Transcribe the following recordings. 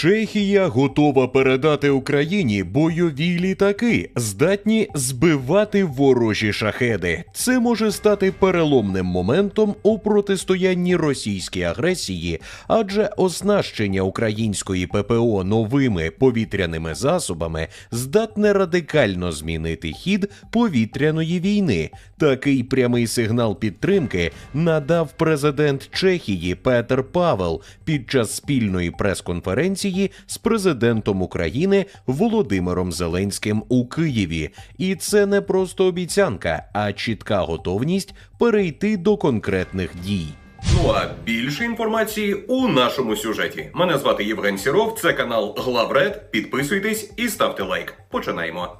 Чехія готова передати Україні бойові літаки, здатні збивати ворожі шахеди. Це може стати переломним моментом у протистоянні російській агресії, адже оснащення української ППО новими повітряними засобами здатне радикально змінити хід повітряної війни. Такий прямий сигнал підтримки надав президент Чехії Петер Павел під час спільної прес-конференції з президентом України Володимиром Зеленським у Києві. І це не просто обіцянка, а чітка готовність перейти до конкретних дій. Ну а більше інформації у нашому сюжеті. Мене звати Євген Сіров, це канал Главред. Підписуйтесь і ставте лайк. Починаємо.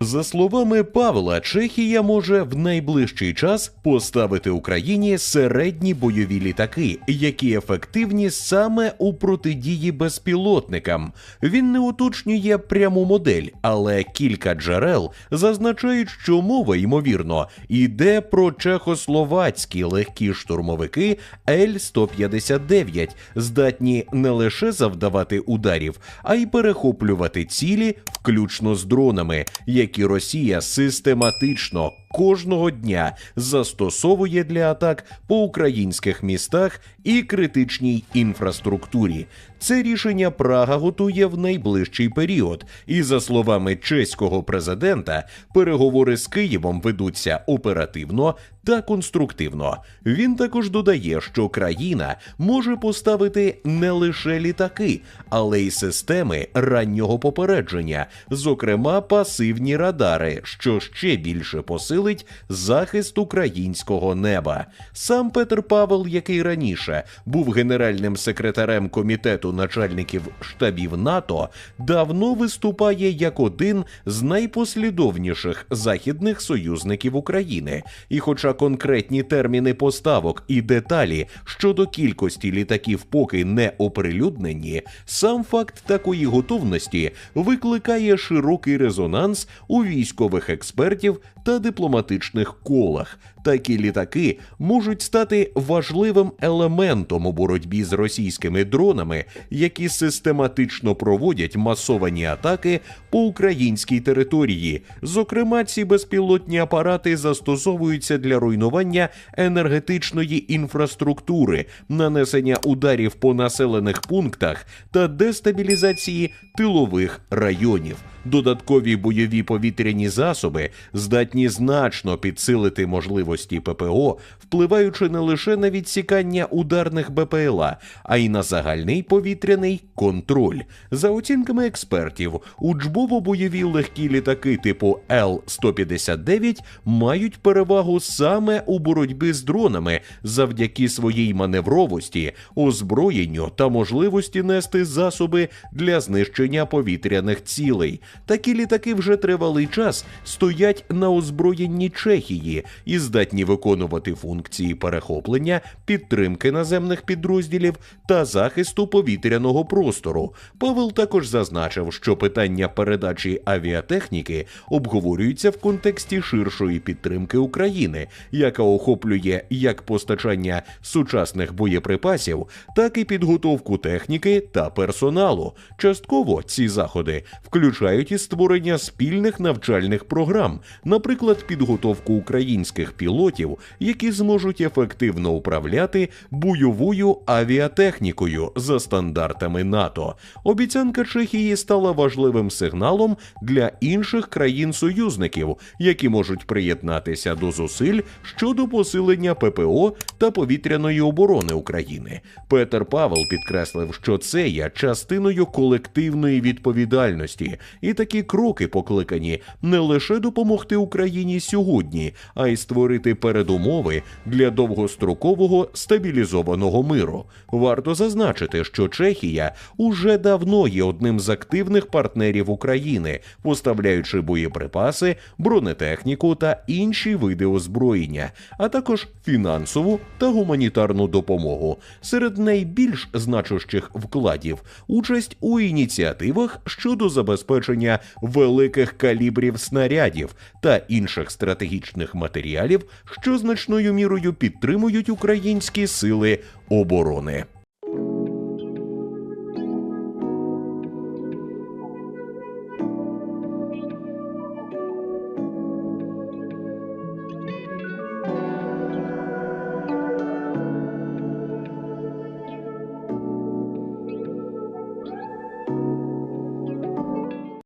За словами Павла, Чехія може в найближчий час поставити Україні середні бойові літаки, які ефективні саме у протидії безпілотникам. Він не уточнює пряму модель, але кілька джерел зазначають, що мова ймовірно йде про чехословацькі легкі штурмовики Л-159, здатні не лише завдавати ударів, а й перехоплювати цілі, включно з дронами, які Росія систематично кожного дня застосовує для атак по українських містах і критичній інфраструктурі. Це рішення Прага готує в найближчий період, і за словами чеського президента, переговори з Києвом ведуться оперативно та конструктивно. Він також додає, що країна може поставити не лише літаки, але й системи раннього попередження, зокрема пасивні радари, що ще більше посилить захист українського неба. Сам Петр Павел, який раніше був генеральним секретарем комітету начальників штабів НАТО, давно виступає як один з найпослідовніших західних союзників України. І, хоча конкретні терміни поставок і деталі щодо кількості літаків поки не оприлюднені, сам факт такої готовності викликає широкий резонанс у військових експертів та дипломатичних колах. Такі літаки можуть стати важливим елементом у боротьбі з російськими дронами, які систематично проводять масовані атаки по українській території. Зокрема, ці безпілотні апарати застосовуються для руйнування енергетичної інфраструктури, нанесення ударів по населених пунктах та дестабілізації тилових районів. Додаткові бойові повітряні засоби здатні значно підсилити можливості ППО, впливаючи не лише на відсікання ударних БПЛА, а й на загальний повітряний контроль. За оцінками експертів, учбово-бойові легкі літаки типу Л-159 мають перевагу саме у боротьбі з дронами завдяки своїй маневровості, озброєнню та можливості нести засоби для знищення повітряних цілей. Такі літаки вже тривалий час стоять на озброєнні Чехії і здатні виконувати функції перехоплення, підтримки наземних підрозділів та захисту повітряного простору. Павел також зазначив, що питання передачі авіатехніки обговорюються в контексті ширшої підтримки України, яка охоплює як постачання сучасних боєприпасів, так і підготовку техніки та персоналу. Частково ці заходи включають і створення спільних навчальних програм, наприклад, підготовку українських пілотів, які зможуть ефективно управляти бойовою авіатехнікою за стандартами НАТО. Обіцянка Чехії стала важливим сигналом для інших країн-союзників, які можуть приєднатися до зусиль щодо посилення ППО та повітряної оборони України. Петер Павел підкреслив, що це є частиною колективної відповідальності, і такі кроки покликані не лише допомогти Україні сьогодні, а й створити передумови для довгострокового стабілізованого миру. Варто зазначити, що Чехія уже давно є одним з активних партнерів України, поставляючи боєприпаси, бронетехніку та інші види озброєння, а також фінансову та гуманітарну допомогу. Серед найбільш значущих вкладів участь у ініціативах щодо забезпечення великих калібрів снарядів та інших стратегічних матеріалів, що значною мірою підтримують українські сили оборони.